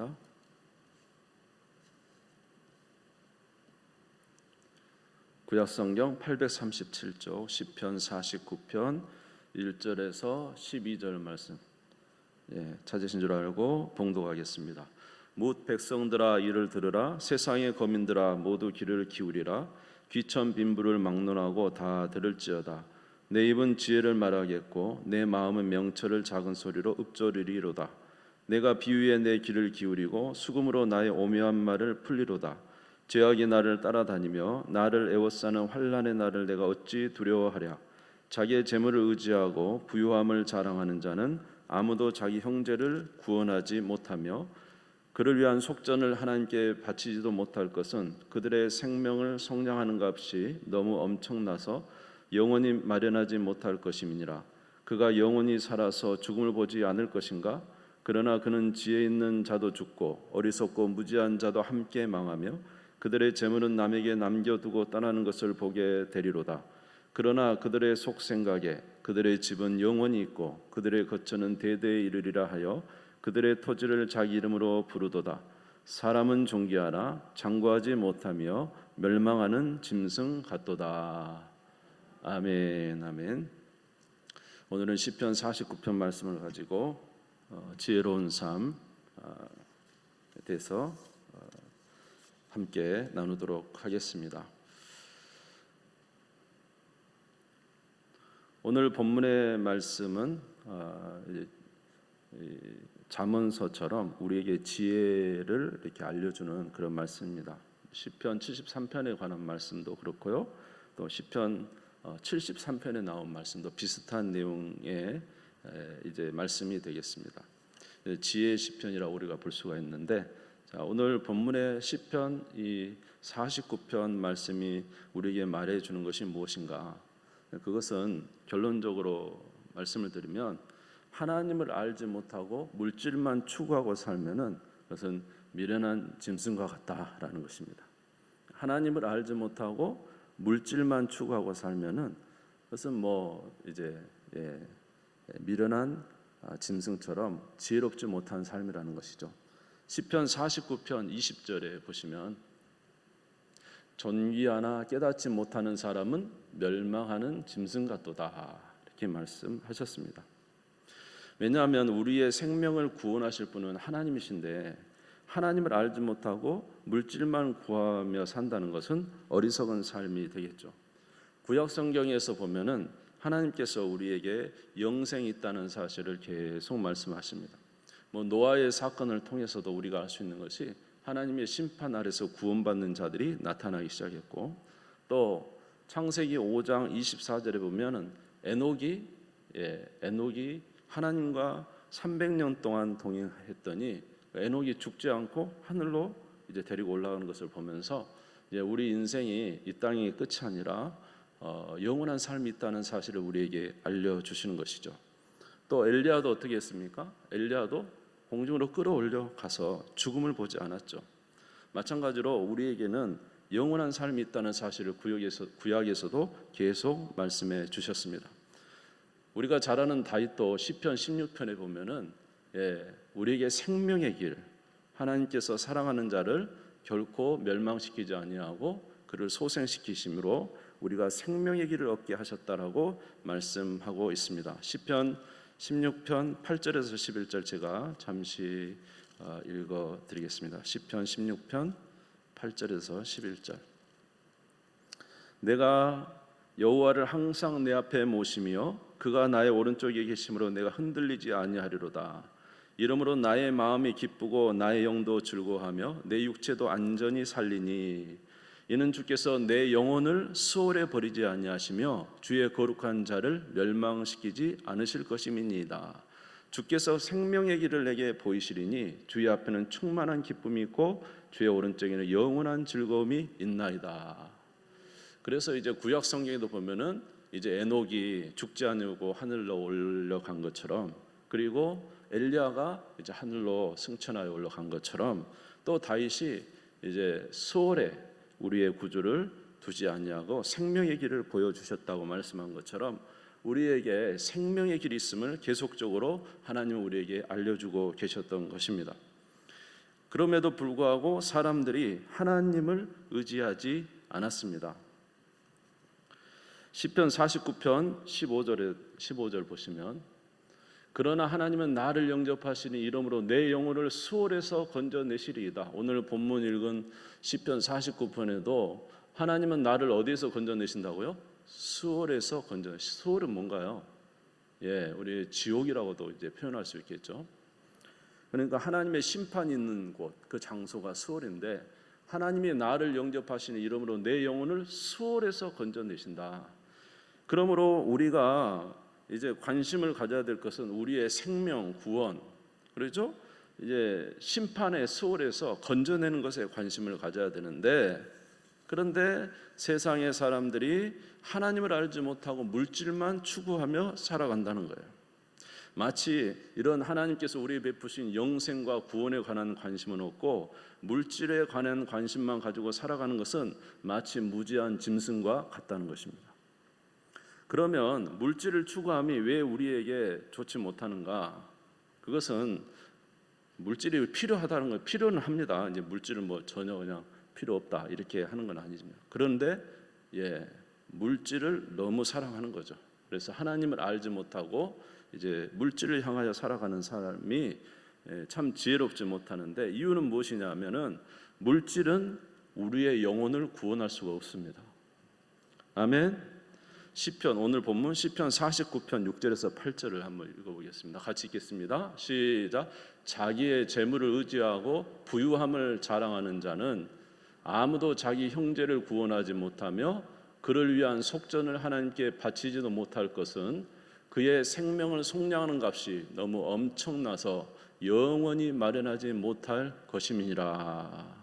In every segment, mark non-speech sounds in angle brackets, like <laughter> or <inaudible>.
하겠습니다. 구약성경 837쪽 10편 49편 1절에서 12절 말씀. 예, 찾으신 줄 알고 봉독하겠습니다. 뭇 백성들아 이를 들으라. 세상의 거민들아 모두 귀를 기울이라. 귀천 빈부를 막론하고 다 들을지어다. 내 입은 지혜를 말하겠고 내 마음은 명철을 작은 소리로 읊조리리로다 내가 비유에 내 귀를 기울이고 수금으로 나의 오묘한 말을 풀리로다. 죄악이 나를 따라다니며 나를 애워싸는 환란의 날을 내가 어찌 두려워하랴. 자기의 재물을 의지하고 부유함을 자랑하는 자는 아무도 자기 형제를 구원하지 못하며 그를 위한 속전을 하나님께 바치지도 못할 것은 그들의 생명을 성량하는 값이 너무 엄청나서 영원히 마련하지 못할 것임이니라. 그가 영원히 살아서 죽음을 보지 않을 것인가 그러나 그는 지혜 있는 자도 죽고 어리석고 무지한 자도 함께 망하며 그들의 재물은 남에게 남겨두고 떠나는 것을 보게 되리로다 그러나 그들의 속 생각에 그들의 집은 영원히 있고 그들의 거처는 대대에 이르리라 하여 그들의 토지를 자기 이름으로 부르도다. 사람은 존귀하나 장구하지 못하며 멸망하는 짐승 같도다. 아멘, 아멘. 오늘은 시편 49편 말씀을 가지고 어, 지혜로운 삶에 대해서 어, 함께 나누도록 하겠습니다. 오늘 본문의 말씀은 어, 잠언서처럼 우리에게 지혜를 이렇게 알려주는 그런 말씀입니다. 시편 73편에 관한 말씀도 그렇고요. 또 시편 73편에 어, 나온 말씀도 비슷한 내용의 이제 말씀이 되겠습니다. 지혜 시편이라고 우리가 볼 수가 있는데 자, 오늘 본문의 시편 이 49편 말씀이 우리에게 말해 주는 것이 무엇인가? 그것은 결론적으로 말씀을 드리면 하나님을 알지 못하고 물질만 추구하고 살면은 그것은 미련한 짐승과 같다라는 것입니다. 하나님을 알지 못하고 물질만 추구하고 살면은 그것은 뭐 이제 예, 미련한 아, 짐승처럼 지혜롭지 못한 삶이라는 것이죠. 시편 49편 20절에 보시면 존귀하나 깨닫지 못하는 사람은 멸망하는 짐승 같도다 이렇게 말씀하셨습니다. 왜냐하면 우리의 생명을 구원하실 분은 하나님이신데 하나님을 알지 못하고 물질만 구하며 산다는 것은 어리석은 삶이 되겠죠. 구약 성경에서 보면은 하나님께서 우리에게 영생이 있다는 사실을 계속 말씀하십니다. 뭐 노아의 사건을 통해서도 우리가 알 수 있는 것이 하나님의 심판 아래서 구원받는 자들이 나타나기 시작했고 또 창세기 5장 24절에 보면은 에녹이 예, 에녹이 하나님과 300년 동안 동행했더니 에녹이 죽지 않고 하늘로 이제 데리고 올라가는 것을 보면서 이제 우리 인생이 이 땅의 끝이 아니라 어, 영원한 삶이 있다는 사실을 우리에게 알려 주시는 것이죠. 또 엘리야도 어떻게 했습니까? 엘리야도 공중으로 끌어올려 가서 죽음을 보지 않았죠. 마찬가지로 우리에게는 영원한 삶이 있다는 사실을 구약에서, 구약에서도 계속 말씀해 주셨습니다. 우리가 잘 아는 다윗도 시편 16편에 보면은 예, 우리에게 생명의 길 하나님께서 사랑하는 자를 결코 멸망시키지 아니하고 그를 소생시키심으로 우리가 생명의 길을 얻게 하셨다라고 말씀하고 있습니다. 시편 16편 8절에서 11절 제가 잠시 어, 읽어 드리겠습니다. 시편 16편 8절에서 11절. 내가 여호와를 항상 내 앞에 모시며 그가 나의 오른쪽에 계심으로 내가 흔들리지 아니하리로다. 이러므로 나의 마음이 기쁘고 나의 영도 즐거워하며 내 육체도 안전히 살리니 이는 주께서 내 영혼을 수월에 버리지 아니하시며 주의 거룩한 자를 멸망시키지 않으실 것임이니이다. 주께서 생명의 길을 내게 보이시리니 주의 앞에는 충만한 기쁨이 있고 주의 오른쪽에는 영원한 즐거움이 있나이다. 그래서 이제 구약 성경에도 보면은 이제 에녹이 죽지 않으고 하늘로 올라간 것처럼 그리고 엘리야가 이제 하늘로 승천하여 올라간 것처럼 또 다윗이 이제 수월에 우리의 구주를 두지 아니하고 생명의 길을 보여 주셨다고 말씀한 것처럼 우리에게 생명의 길이 있음을 계속적으로 하나님은 우리에게 알려주고 계셨던 것입니다. 그럼에도 불구하고 사람들이 하나님을 의지하지 않았습니다. 시편 49편 15절에 15절 보시면 그러나 하나님은 나를 영접하시니 이름으로 내 영혼을 수월에서 건져내시리이다. 오늘 본문 읽은 시편 49편에도 하나님은 나를 어디에서 건져내신다고요? 수월에서 건져. 수월은 뭔가요? 예, 우리 지옥이라고도 이제 표현할 수 있겠죠. 그러니까 하나님의 심판이 있는 곳, 그 장소가 수월인데 하나님이 나를 영접하시는 이름으로 내 영혼을 수월에서 건져내신다. 그러므로 우리가 이제 관심을 가져야 될 것은 우리의 생명 구원, 그렇죠? 이제 심판의 수월에서 건져내는 것에 관심을 가져야 되는데 그런데 세상의 사람들이 하나님을 알지 못하고 물질만 추구하며 살아간다는 거예요. 마치 이런 하나님께서 우리에 베푸신 영생과 구원에 관한 관심은 없고 물질에 관한 관심만 가지고 살아가는 것은 마치 무지한 짐승과 같다는 것입니다. 그러면 물질을 추구함이 왜 우리에게 좋지 못하는가? 그것은 물질이 필요하다는 거 필요는 합니다. 이제 물질은 뭐 전혀 그냥 필요 없다 이렇게 하는 건 아니지만 그런데 예 물질을 너무 사랑하는 거죠. 그래서 하나님을 알지 못하고 이제 물질을 향하여 살아가는 사람이 예, 참 지혜롭지 못하는데 이유는 무엇이냐면은 물질은 우리의 영혼을 구원할 수가 없습니다. 아멘. 시편 오늘 본문 시편 49편 6절에서 8절을 한번 읽어보겠습니다. 같이 읽겠습니다. 시작. 자기의 재물을 의지하고 부유함을 자랑하는 자는 아무도 자기 형제를 구원하지 못하며 그를 위한 속전을 하나님께 바치지도 못할 것은 그의 생명을 속량하는 값이 너무 엄청나서 영원히 마련하지 못할 것임이니라.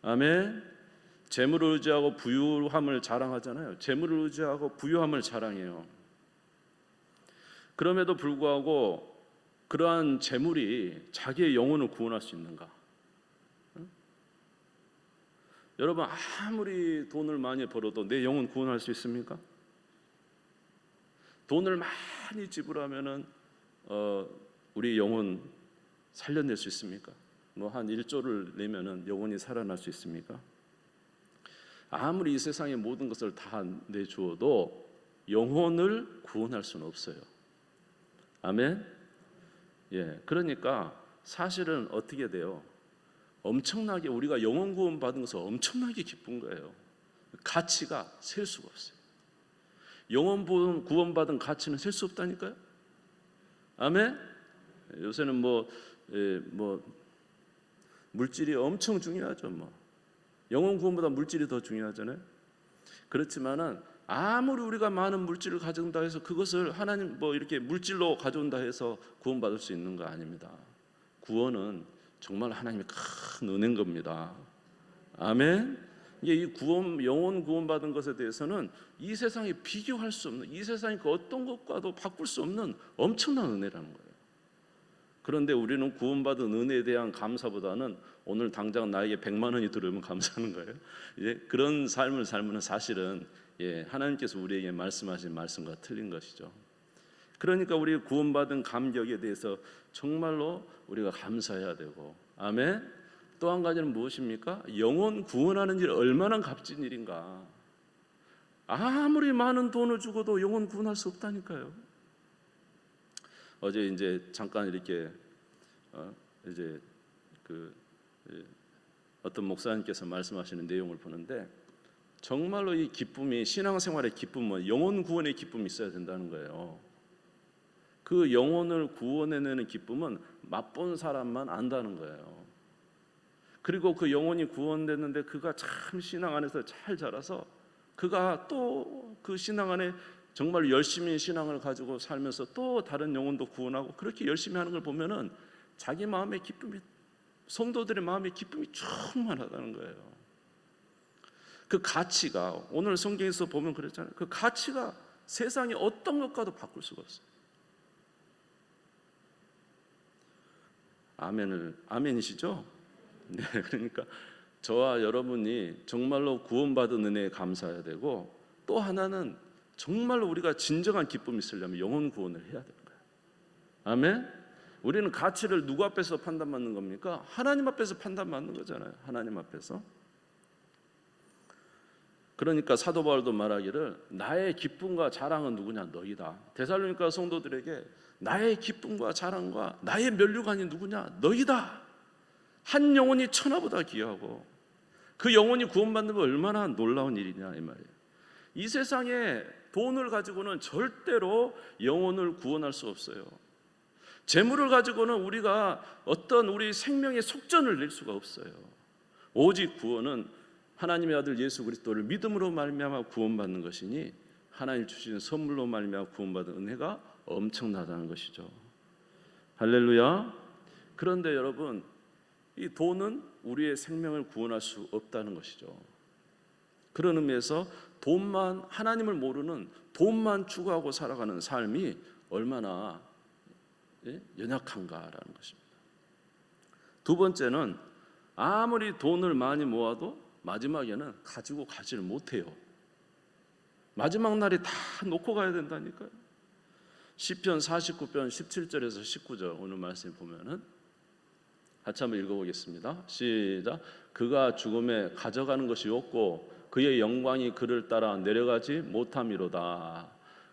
아멘. 재물을 의지하고 부유함을 자랑하잖아요. 재물을 의지하고 부유함을 자랑해요. 그럼에도 불구하고 그러한 재물이 자기의 영혼을 구원할 수 있는가? 응? 여러분 아무리 돈을 많이 벌어도 내 영혼 구원할 수 있습니까? 돈을 많이 지불하면은 어, 우리 영혼 살려낼 수 있습니까? 뭐 한 1조를 내면은 영혼이 살아날 수 있습니까? 아무리 이 세상의 모든 것을 다 내주어도 영혼을 구원할 수는 없어요. 아멘. 예, 그러니까 사실은 어떻게 돼요? 엄청나게 우리가 영혼 구원 받은 것은 엄청나게 기쁜 거예요. 가치가 셀 수가 없어요. 영혼 구원 받은 가치는 셀 수 없다니까요. 아멘. 요새는 뭐, 예, 뭐 물질이 엄청 중요하죠. 뭐 영혼 구원보다 물질이 더 중요하잖아요. 그렇지만은 아무리 우리가 많은 물질을 가져온다 해서 그것을 하나님 뭐 이렇게 물질로 가져온다 해서 구원받을 수 있는 거 아닙니다. 구원은 정말 하나님의 큰 은혜인 겁니다. 아멘. 이게 이 구원 영혼 구원받은 것에 대해서는 이 세상에 비교할 수 없는 이 세상의 그 어떤 것과도 바꿀 수 없는 엄청난 은혜라는 거예요. 그런데 우리는 구원받은 은혜에 대한 감사보다는 오늘 당장 나에게 100만 원이 들어오면 감사하는 거예요. 예, 그런 삶을 살면 사실은 예, 하나님께서 우리에게 말씀하신 말씀과 틀린 것이죠. 그러니까 우리 구원받은 감격에 대해서 정말로 우리가 감사해야 되고 아멘. 또 한 가지는 무엇입니까? 영혼 구원하는 일 얼마나 값진 일인가. 아무리 많은 돈을 주고도 영혼 구원할 수 없다니까요. 어제 이제 잠깐 이렇게 어, 이제 그 어떤 목사님께서 말씀하시는 내용을 보는데 정말로 이 기쁨이 신앙생활의 기쁨은 영혼 구원의 기쁨이 있어야 된다는 거예요. 그 영혼을 구원해내는 기쁨은 맛본 사람만 안다는 거예요. 그리고 그 영혼이 구원됐는데 그가 참 신앙 안에서 잘 자라서 그가 또 그 신앙 안에 정말 열심히 신앙을 가지고 살면서 또 다른 영혼도 구원하고 그렇게 열심히 하는 걸 보면은 자기 마음의 기쁨이 성도들의 마음의 기쁨이 충만하다는 거예요. 그 가치가 오늘 성경에서 보면 그랬잖아요. 그 가치가 세상의 어떤 것과도 바꿀 수가 없어요. 아멘을 아멘이시죠? 네, 그러니까 저와 여러분이 정말로 구원받은 은혜에 감사해야 되고 또 하나는 정말로 우리가 진정한 기쁨이 있으려면 영혼 구원을 해야 되는 거예요. 아멘. 우리는 가치를 누구 앞에서 판단받는 겁니까? 하나님 앞에서 판단받는 거잖아요. 하나님 앞에서. 그러니까 사도 바울도 말하기를 나의 기쁨과 자랑은 누구냐 너희다. 데살로니가 성도들에게 나의 기쁨과 자랑과 나의 면류관이 누구냐 너희다. 한 영혼이 천하보다 귀하고 그 영혼이 구원받는 거 얼마나 놀라운 일이냐 이 말이에요. 이 세상에 돈을 가지고는 절대로 영혼을 구원할 수 없어요. 재물을 가지고는 우리가 어떤 우리 생명의 속전을 낼 수가 없어요. 오직 구원은 하나님의 아들 예수 그리스도를 믿음으로 말미암아 구원받는 것이니 하나님 주신 선물로 말미암아 구원받은 은혜가 엄청나다는 것이죠. 할렐루야. 그런데 여러분 이 돈은 우리의 생명을 구원할 수 없다는 것이죠. 그런 의미에서 돈만 하나님을 모르는 돈만 추구하고 살아가는 삶이 얼마나 예? 연약한가라는 것입니다. 두 번째는 아무리 돈을 많이 모아도 마지막에는 가지고 가지를 못해요. 마지막 날에 다 놓고 가야 된다니까요. 시편 49편 17절에서 19절 오늘 말씀 보면은 같이 한번 읽어보겠습니다. 시작. 그가 죽음에 가져가는 것이 없고 그의 영광이 그를 따라 내려가지 못함이로다.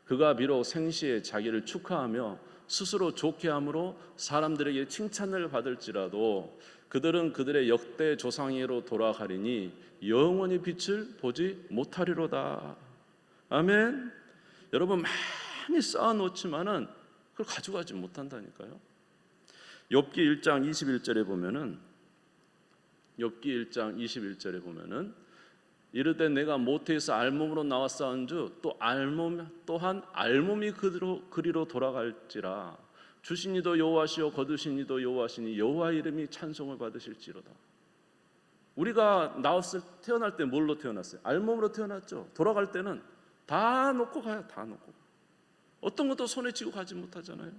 그가 비록 생시에 자기를 축하하며 스스로 좋게 함으로 사람들에게 칭찬을 받을지라도 그들은 그들의 역대 조상으로 돌아가리니 영원히 빛을 보지 못하리로다. 아멘. 여러분 많이 쌓아놓지만은 그걸 가져가지 못한다니까요. 욥기 1장 21절에 보면은 욥기 1장 21절에 보면은 이르되 내가 모태에서 알몸으로 싸운주 또 알몸 또한 알몸이 그리로 그리로 돌아갈지라 주신이도 여호와시요 거두신이도 여호와시니 여호와 이름이 찬송을 받으실지로다. 우리가 나왔을 태어날 때 뭘로 태어났어요? 알몸으로 태어났죠. 돌아갈 때는 다 놓고 가요. 다 놓고. 어떤 것도 손에 쥐고 가지 못하잖아요.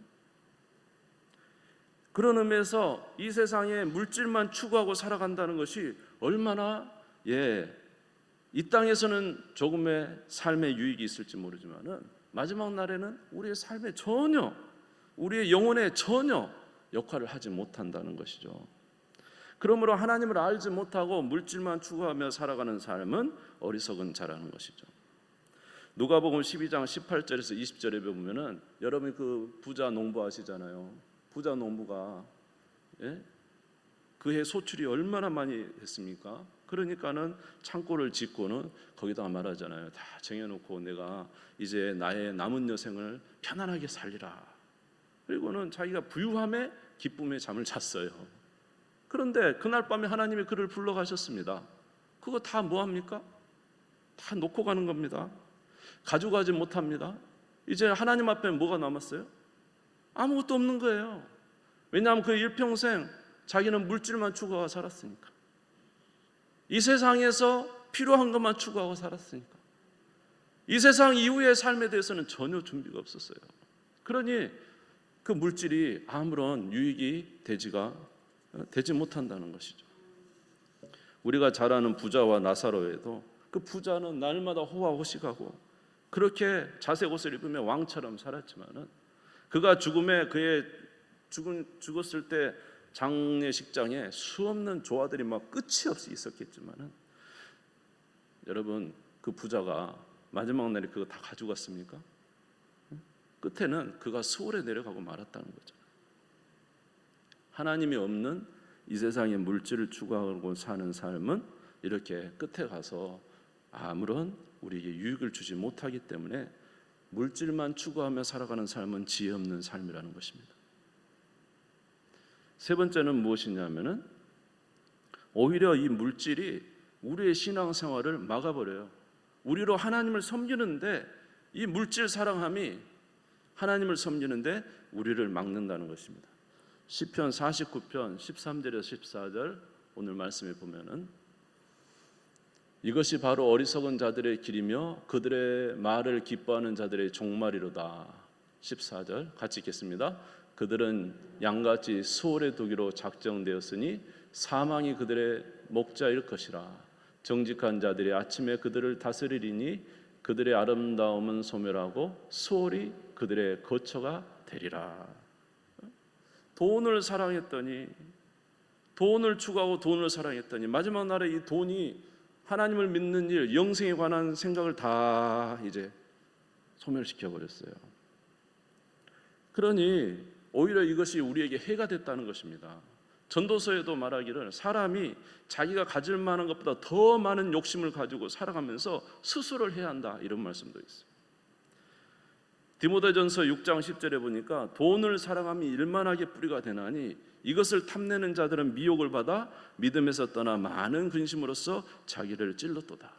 그런 의미에서 이 세상에 물질만 추구하고 살아간다는 것이 얼마나 예, 이 땅에서는 조금의 삶의 유익이 있을지 모르지만은 마지막 날에는 우리의 삶에 전혀 우리의 영혼에 전혀 역할을 하지 못한다는 것이죠. 그러므로 하나님을 알지 못하고 물질만 추구하며 살아가는 삶은 어리석은 자라는 것이죠. 누가복음 12장 18절에서 20절에 보면은 여러분이 그 부자 농부 아시잖아요. 부자 농부가 예? 그해 소출이 얼마나 많이 했습니까? 그러니까는 창고를 짓고는 거기다가 말하잖아요. 다 정해놓고 내가 이제 나의 남은 여생을 편안하게 살리라. 그리고는 자기가 부유함에 기쁨에 잠을 잤어요. 그런데 그날 밤에 하나님이 그를 불러가셨습니다. 그거 다 뭐합니까? 다 놓고 가는 겁니다. 가져가지 못합니다. 이제 하나님 앞에 뭐가 남았어요? 아무것도 없는 거예요. 왜냐하면 그 일평생 자기는 물질만 추구하고 살았으니까. 이 세상에서 필요한 것만 추구하고 살았으니까. 이 세상 이후의 삶에 대해서는 전혀 준비가 없었어요. 그러니 그 물질이 아무런 유익이 되지가 되지 못한다는 것이죠. 우리가 잘 아는 부자와 나사로에도 그 부자는 날마다 호화호식하고 그렇게 자색 옷을 입으며 왕처럼 살았지만은 그가 죽음에 그의 죽은 죽었을 때 장례식장에 수없는 조화들이 막 끝이 없이 있었겠지만은 여러분 그 부자가 마지막 날에 그거 다 가져갔습니까? 끝에는 그가 서울에 내려가고 말았다는 거죠. 하나님이 없는 이 세상의 물질을 추구하고 사는 삶은 이렇게 끝에 가서 아무런 우리에게 유익을 주지 못하기 때문에 물질만 추구하며 살아가는 삶은 지혜 없는 삶이라는 것입니다. 세 번째는 무엇이냐면은 오히려 이 물질이 우리의 신앙 생활을 막아버려요. 우리로 하나님을 섬기는데 이 물질 사랑함이 하나님을 섬기는데 우리를 막는다는 것입니다. 시편 49편 13절에서 14절 오늘 말씀에 보면은 이것이 바로 어리석은 자들의 길이며 그들의 말을 기뻐하는 자들의 종말이로다. 14절 같이 읽겠습니다. 그들은 양같이 수월에 두기로 작정되었으니 사망이 그들의 목자일 것이라. 정직한 자들이 아침에 그들을 다스리리니 그들의 아름다움은 소멸하고 수월이 그들의 거처가 되리라. 돈을 사랑했더니 돈을 추구하고 돈을 사랑했더니 마지막 날에 이 돈이 하나님을 믿는 일, 영생에 관한 생각을 다 이제 소멸시켜 버렸어요. 그러니 오히려 이것이 우리에게 해가 됐다는 것입니다. 전도서에도 말하기를 사람이 자기가 가질 만한 것보다 더 많은 욕심을 가지고 살아가면서 수술을 해야 한다 이런 말씀도 있어요. 디모데전서 6장 10절에 보니까 돈을 사랑함이 일만하게 뿌리가 되나니 이것을 탐내는 자들은 미혹을 받아 믿음에서 떠나 많은 근심으로써 자기를 찔렀도다.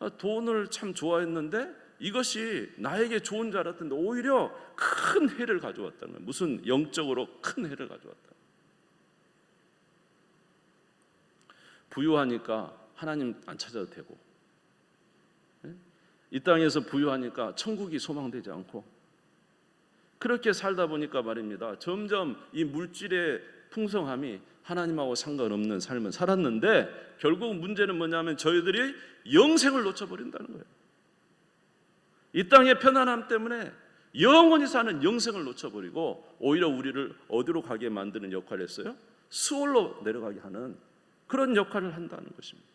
아, 돈을 참 좋아했는데 이것이 나에게 좋은 줄 알았던데 오히려 큰 해를 가져왔다는 거예요. 무슨 영적으로 큰 해를 가져왔다. 부유하니까 하나님 안 찾아도 되고 예? 이 땅에서 부유하니까 천국이 소망되지 않고 그렇게 살다 보니까 말입니다. 점점 이 물질의 풍성함이 하나님하고 상관없는 삶을 살았는데 결국 문제는 뭐냐면 저희들이 영생을 놓쳐버린다는 거예요. 이 땅의 편안함 때문에 영원히 사는 영생을 놓쳐버리고 오히려 우리를 어디로 가게 만드는 역할을 했어요? 수월로 내려가게 하는 그런 역할을 한다는 것입니다.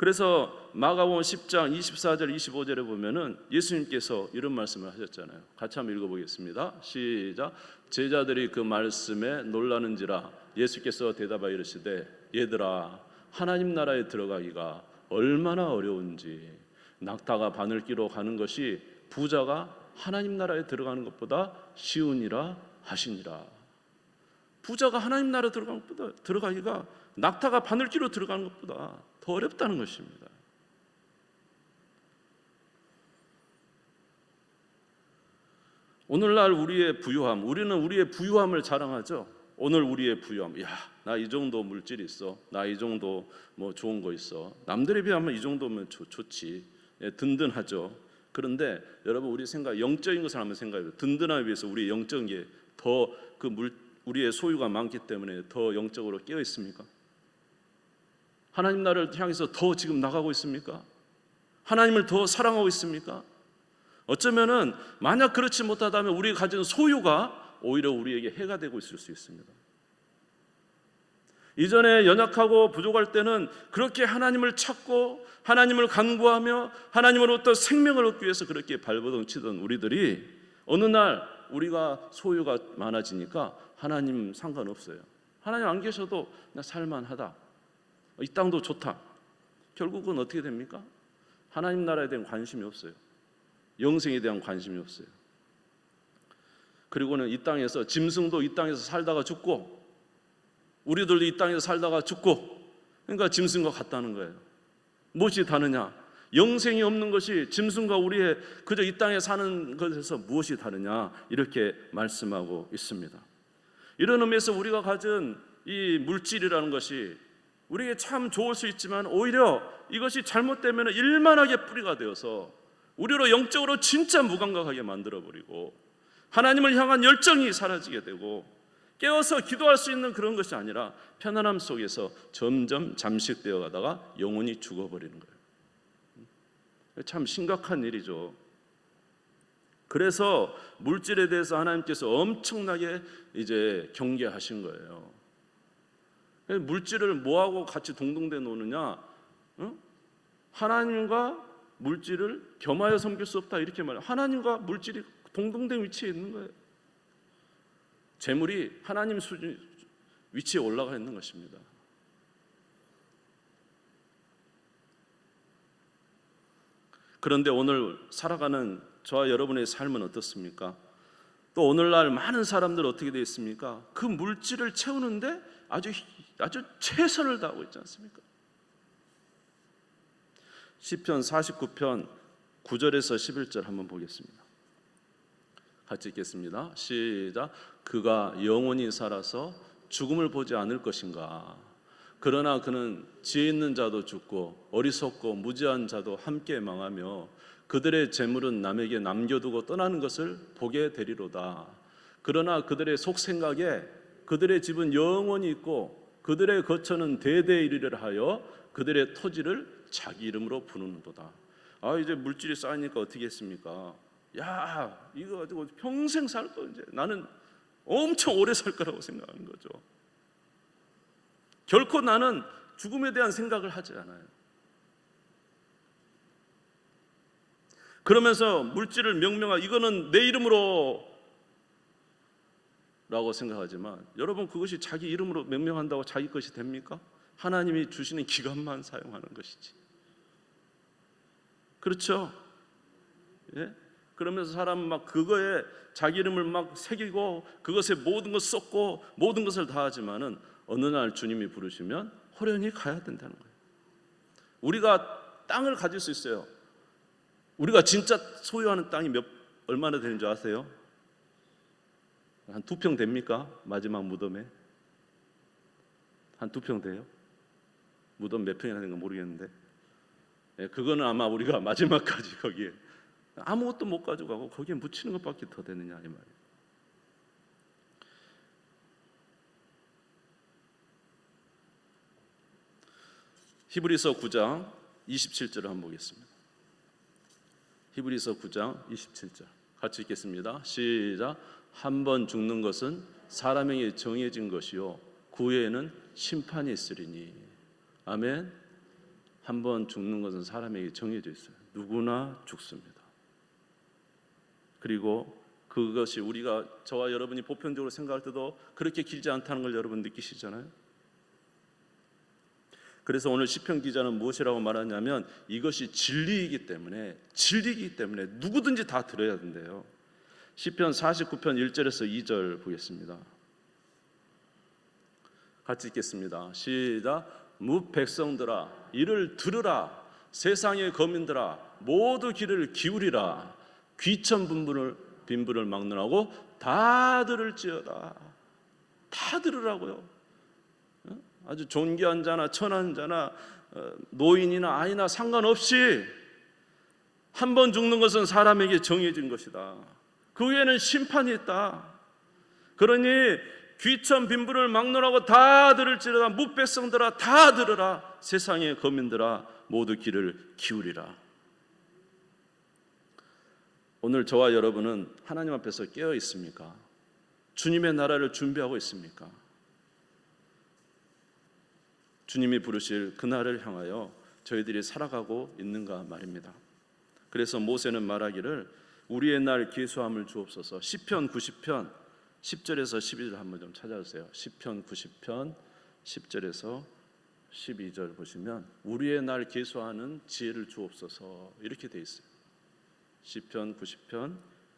그래서 마가복음 10장 24절 25절에 보면은 예수님께서 이런 말씀을 하셨잖아요. 같이 한번 읽어 보겠습니다. 시작. 제자들이 그 말씀에 놀라는지라 예수께서 대답하여 이르시되 얘들아 하나님 나라에 들어가기가 얼마나 어려운지 낙타가 바늘 끼로 가는 것이 부자가 하나님 나라에 들어가는 것보다 쉬우니라 하시니라. 부자가 하나님 나라 들어가는 것보다 들어가기가 낙타가 바늘기로 들어가는 것보다 더 어렵다는 것입니다. 오늘날 우리의 부유함, 우리는 우리의 부유함을 자랑하죠. 오늘 우리의 부유함, 야, 나 이 정도 물질 있어, 나 이 정도 뭐 좋은 거 있어. 남들에 비하면 이 정도면 좋, 좋지, 예, 든든하죠. 그런데 여러분 우리 생각 영적인 것을 한번 생각해요. 든든함에 비해서 우리 영적인 게 더 그 물 우리의 소유가 많기 때문에 더 영적으로 깨어 있습니까? 하나님 나라를 향해서 더 지금 나가고 있습니까? 하나님을 더 사랑하고 있습니까? 어쩌면은 만약 그렇지 못하다면 우리가 가진 소유가 오히려 우리에게 해가 되고 있을 수 있습니다. 이전에 연약하고 부족할 때는 그렇게 하나님을 찾고 하나님을 간구하며 하나님으로부터 생명을 얻기 위해서 그렇게 발버둥 치던 우리들이 어느 날 우리가 소유가 많아지니까 하나님 상관없어요. 하나님 안 계셔도 나 살만하다. 이 땅도 좋다. 결국은 어떻게 됩니까? 하나님 나라에 대한 관심이 없어요. 영생에 대한 관심이 없어요. 그리고는 이 땅에서 짐승도 이 땅에서 살다가 죽고 우리들도 이 땅에서 살다가 죽고 그러니까 짐승과 같다는 거예요. 무엇이 다르냐? 영생이 없는 것이 짐승과 우리의 그저 이 땅에 사는 것에서 무엇이 다르냐? 이렇게 말씀하고 있습니다. 이런 의미에서 우리가 가진 이 물질이라는 것이 우리에게 참 좋을 수 있지만 오히려 이것이 잘못되면 일만하게 뿌리가 되어서 우리로 영적으로 진짜 무감각하게 만들어 버리고 하나님을 향한 열정이 사라지게 되고 깨어서 기도할 수 있는 그런 것이 아니라 편안함 속에서 점점 잠식되어 가다가 영혼이 죽어버리는 거예요. 참 심각한 일이죠. 그래서 물질에 대해서 하나님께서 엄청나게 이제 경계하신 거예요. 물질을 뭐하고 같이 동동대 노느냐? 응? 하나님과 물질을 겸하여 섬길 수 없다 이렇게 말해요. 하나님과 물질이 동동된 위치에 있는 거예요. 재물이 하나님 수준 위치에 올라가 있는 것입니다. 그런데 오늘 살아가는 저와 여러분의 삶은 어떻습니까? 또 오늘날 많은 사람들 어떻게 되어 있습니까? 그 물질을 채우는데 아주 아주 최선을 다하고 있지 않습니까? 시편 49편 9절에서 11절 한번 보겠습니다. 같이 읽겠습니다. 시작. 그가 영원히 살아서 죽음을 보지 않을 것인가? 그러나 그는 지혜 있는 자도 죽고 어리석고 무지한 자도 함께 망하며 그들의 재물은 남에게 남겨두고 떠나는 것을 보게 되리로다. 그러나 그들의 속 생각에 그들의 집은 영원히 있고 그들의 거처는 대대 이르려 하여 그들의 토지를 자기 이름으로 부르는도다. 아 이제 물질이 쌓이니까 어떻게 했습니까? 야 이거 가지고 평생 살 거 이제 나는 엄청 오래 살 거라고 생각하는 거죠. 결코 나는 죽음에 대한 생각을 하지 않아요. 그러면서 물질을 명명하 이거는 내 이름으로 라고 생각하지만 여러분 그것이 자기 이름으로 명명한다고 자기 것이 됩니까? 하나님이 주시는 기간만 사용하는 것이지. 그렇죠? 예? 그러면서 사람은 막 그거에 자기 이름을 막 새기고 그것에 모든 것 쏟고 모든 것을 다 하지만은 어느 날 주님이 부르시면 호련히 가야 된다는 거예요. 우리가 땅을 가질 수 있어요. 우리가 진짜 소유하는 땅이 몇 얼마나 되는 줄 아세요? 한 두 평 됩니까? 마지막 무덤에 한 두 평 돼요? 무덤 몇 평이나 되는 거 모르겠는데 예, 그거는 아마 우리가 <laughs> 마지막까지 거기에 아무것도 못 가져가고 거기에 묻히는 것밖에 더 되느냐 이 말이에요. 히브리서 9장 27절을 한번 보겠습니다. 히브리서 9장 27절 같이 읽겠습니다. 시작. 한 번 죽는 것은 사람에게 정해진 것이요 그 후에는 심판이 있으리니 아멘. 한 번 죽는 것은 사람에게 정해져 있어요. 누구나 죽습니다. 그리고 그것이 우리가 저와 여러분이 보편적으로 생각할 때도 그렇게 길지 않다는 걸 여러분 느끼시잖아요. 그래서 오늘 시편 기자는 무엇이라고 말하냐면 이것이 진리이기 때문에 진리이기 때문에 누구든지 다 들어야 된대요. 시편 49편 1절에서 2절 보겠습니다. 같이 읽겠습니다. 시작. 무 백성들아 이를 들으라 세상의 거민들아 모두 귀를 기울이라 귀천 분분을 빈부를 막론하고 다 들을지어다 다 들으라고요. 어? 아주 존귀한 자나 천한 자나 어, 노인이나 아이나 상관없이 한 번 죽는 것은 사람에게 정해진 것이다. 그 후에는 심판이 있다. 그러니 귀천 빈부를 막론하고 다 들을지어다 무백성들아 다 들으라 세상의 거민들아 모두 귀를 기울이라. 오늘 저와 여러분은 하나님 앞에서 깨어 있습니까? 주님의 나라를 준비하고 있습니까? 주님이 부르실 그날을 향하여 저희들이 살아가고 있는가 말입니다. 그래서 모세는 말하기를 우리의 날 기수함을 주옵소서. 시편 90편 10절에서 12절 한번 좀 찾아주세요. 시편 90편 10절에서 12절 보시면 우리의 날 계수하는 지혜를 주옵소서 이렇게 돼 있어요. 시편 90편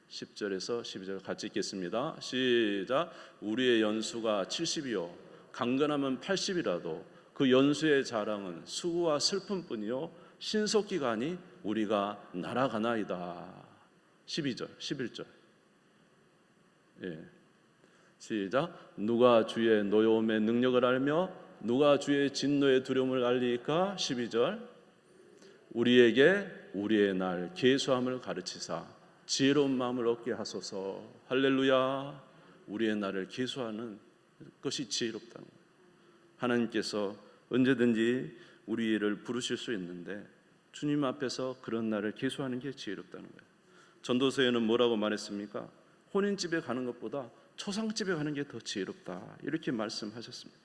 10절에서 12절 같이 읽겠습니다. 시작. 우리의 연수가 70이요 강건하면 80이라도 그 연수의 자랑은 수고와 슬픔뿐이요 신속 기간이 우리가 날아가나이다. 12절, 11절. 예. 시작. 누가 주의 노여움의 능력을 알며 누가 주의 진노의 두려움을 알리까? 12절. 우리에게 우리의 날 계수함을 가르치사 지혜로운 마음을 얻게 하소서. 할렐루야. 우리의 날을 계수하는 것이 지혜롭다는 거예요. 하나님께서 언제든지 우리를 부르실 수 있는데 주님 앞에서 그런 날을 계수하는 게 지혜롭다는 거예요. 전도서에는 뭐라고 말했습니까? 혼인집에 가는 것보다 초상집에 가는 게 더 지혜롭다. 이렇게 말씀하셨습니다.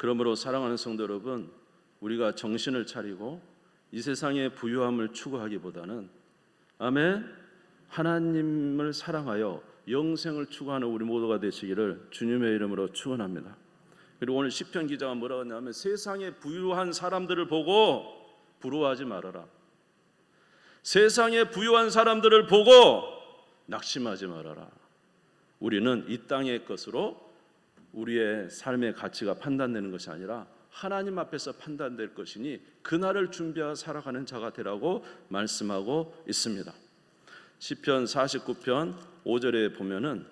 그러므로 사랑하는 성도 여러분, 우리가 정신을 차리고 이 세상의 부유함을 추구하기보다는 아멘 하나님을 사랑하여 영생을 추구하는 우리 모두가 되시기를 주님의 이름으로 축원합니다. 그리고 오늘 시편 기자가 뭐라고 하냐면 세상에 부유한 사람들을 보고 부러워하지 말아라. 세상에 부유한 사람들을 보고 낙심하지 말아라. 우리는 이 땅의 것으로 우리의 삶의 가치가 판단되는 것이 아니라 하나님 앞에서 판단될 것이니 그날을 준비하여 살아가는 자가 되라고 말씀하고 있습니다. 시편 49편 5절에 보면은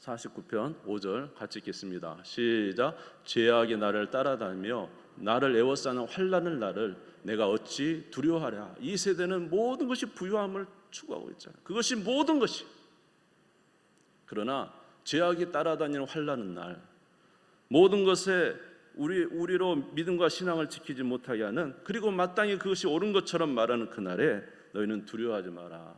49편 5절 같이 읽겠습니다. 시작. 죄악이 나를 따라다니며 나를 애워싸는 환란을 나를 내가 어찌 두려워하랴. 이 세대는 모든 것이 부유함을 추구하고 있잖아요. 그것이 모든 것이. 그러나 죄악이 따라다니는 환란은 날 모든 것에 우리 우리로 믿음과 신앙을 지키지 못하게 하는 그리고 마땅히 그것이 옳은 것처럼 말하는 그날에 너희는 두려워하지 마라.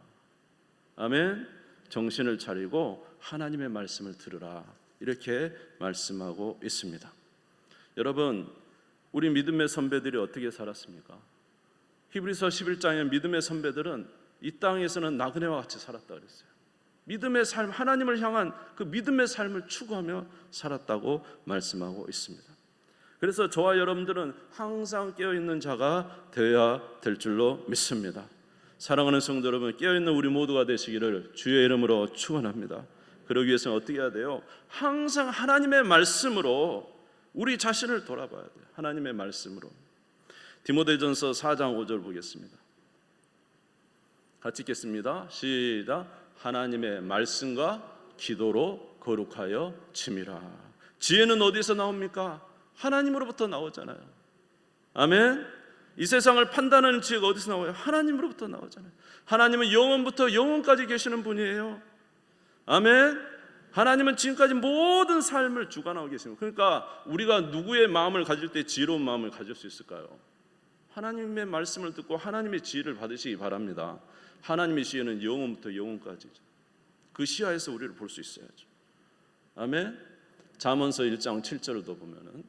아멘. 정신을 차리고 하나님의 말씀을 들으라. 이렇게 말씀하고 있습니다. 여러분, 우리 믿음의 선배들이 어떻게 살았습니까? 히브리서 11장에 믿음의 선배들은 이 땅에서는 나그네와 같이 살았다 그랬어요. 믿음의 삶, 하나님을 향한 그 믿음의 삶을 추구하며 살았다고 말씀하고 있습니다. 그래서 저와 여러분들은 항상 깨어 있는 자가 되어야 될 줄로 믿습니다. 사랑하는 성도 여러분, 깨어 있는 우리 모두가 되시기를 주의 이름으로 축원합니다. 그러기 위해서는 어떻게 해야 돼요? 항상 하나님의 말씀으로 우리 자신을 돌아봐야 돼요. 하나님의 말씀으로. 디모데전서 4장 5절 보겠습니다. 같이 읽겠습니다. 시작. 하나님의 말씀과 기도로 거룩하여 침이라. 지혜는 어디서 나옵니까? 하나님으로부터 나오잖아요. 아멘. 이 세상을 판단하는 지혜가 어디서 나와요? 하나님으로부터 나오잖아요. 하나님은 영원부터 영원까지 계시는 분이에요. 아멘. 하나님은 지금까지 모든 삶을 주관하고 계십니다. 그러니까 우리가 누구의 마음을 가질 때 지혜로운 마음을 가질 수 있을까요? 하나님의 말씀을 듣고 하나님의 지혜를 받으시기 바랍니다. 하나님의 지혜는 영원부터 영원까지죠. 그 시야에서 우리를 볼 수 있어야죠. 아멘. 잠언서 1장 7절도 보면은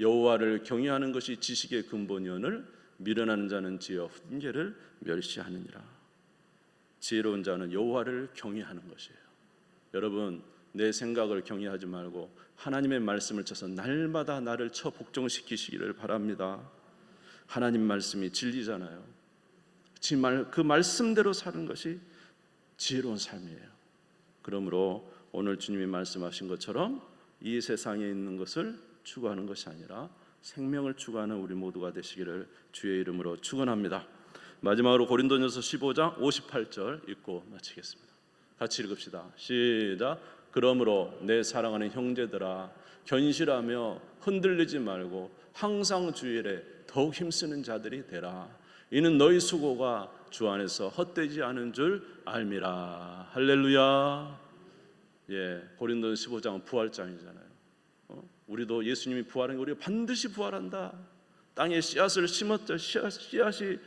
여호와를 경외하는 것이 지식의 근본이오늘 미련하는 자는 지어 훈계를 멸시하느니라. 지혜로운 자는 여호와를 경외하는 것이에요. 여러분 내 생각을 경외하지 말고 하나님의 말씀을 쳐서 날마다 나를 쳐 복종시키시기를 바랍니다. 하나님 말씀이 진리잖아요. 그 말씀대로 사는 것이 지혜로운 삶이에요. 그러므로 오늘 주님이 말씀하신 것처럼 이 세상에 있는 것을 추구하는 것이 아니라 생명을 추구하는 우리 모두가 되시기를 주의 이름으로 축원합니다. 마지막으로 고린도전서 15장 58절 읽고 마치겠습니다. 같이 읽읍시다. 시작. 그러므로 내 사랑하는 형제들아 견실하며 흔들리지 말고 항상 주일에 더욱 힘쓰는 자들이 되라. 이는 너희 수고가 주 안에서 헛되지 않은 줄 알미라. 할렐루야. 예, 고린도 15장은 부활장이잖아요. 어? 우리도 예수님이 부활한 게 우리가 반드시 부활한다. 땅에 씨앗을 심었죠. 씨앗, 씨앗이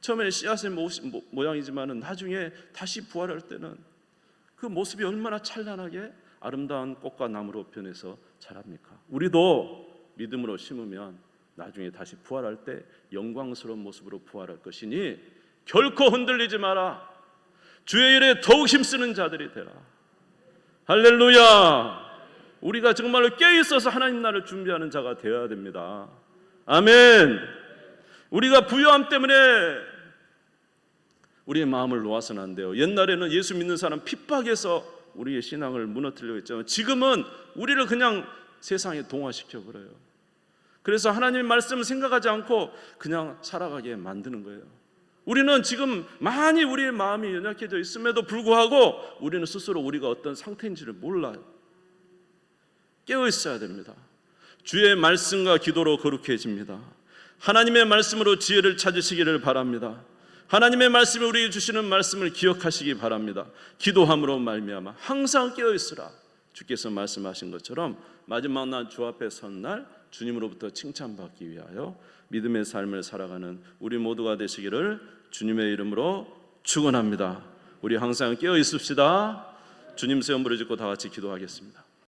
처음에 씨앗의 모, 모, 모양이지만은 나중에 다시 부활할 때는 그 모습이 얼마나 찬란하게 아름다운 꽃과 나무로 변해서 자랍니까? 우리도 믿음으로 심으면 나중에 다시 부활할 때 영광스러운 모습으로 부활할 것이니 결코 흔들리지 마라. 주의 일에 더욱 힘쓰는 자들이 되라. 할렐루야. 우리가 정말로 깨어 있어서 하나님 나라를 준비하는 자가 되어야 됩니다. 아멘. 우리가 부유함 때문에 우리의 마음을 놓아서는 안 돼요. 옛날에는 예수 믿는 사람 핍박해서 우리의 신앙을 무너뜨리려고 했지만 지금은 우리를 그냥 세상에 동화시켜 버려요. 그래서 하나님의 말씀을 생각하지 않고 그냥 살아가게 만드는 거예요. 우리는 지금 많이 우리의 마음이 연약해져 있음에도 불구하고 우리는 스스로 우리가 어떤 상태인지를 몰라요. 깨어 있어야 됩니다. 주의 말씀과 기도로 거룩해집니다. 하나님의 말씀으로 지혜를 찾으시기를 바랍니다. 하나님의 말씀이 우리에게 주시는 말씀을 기억하시기 바랍니다. 기도함으로 말미암아 항상 깨어 있으라. 주께서 말씀하신 것처럼 마지막 날 주 앞에 선 날 주님으로부터 칭찬받기 위하여 믿음의 삶을 살아가는 우리 모두가 되시기를 주님의 이름으로 축원합니다. 우리 항상 깨어 있읍시다. 주님 세움 부르짖고 다 같이 기도하겠습니다.